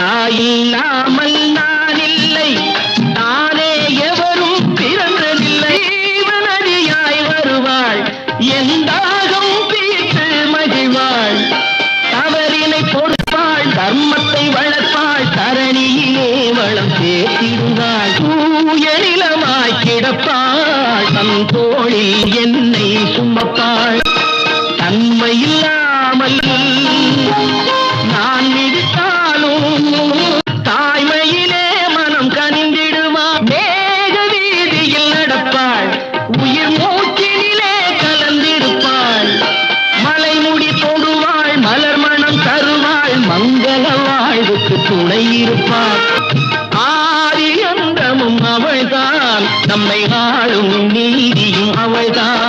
தாயில்லாமல் நான் இல்லை தானே எவரும் பிறந்ததில்லை. ஜீவனதியாய் வருவாள். எந்தாகம் பீட்டு மகிழ்வாள். தவறினை பொறுப்பாள். தர்மத்தை வளர்ப்பாள். தரணியிலே வளம் சேர்த்திடுவாள். தூய நிலமாய் கிடப்பாள். தன் தோழில் என்னை சும்மா மங்கள வாழ்வுக்கு துணை இருப்பார் ஆரியந்தமும் அவள்தான். நம்மை ஆளும் நீதியும் அவள்தான்.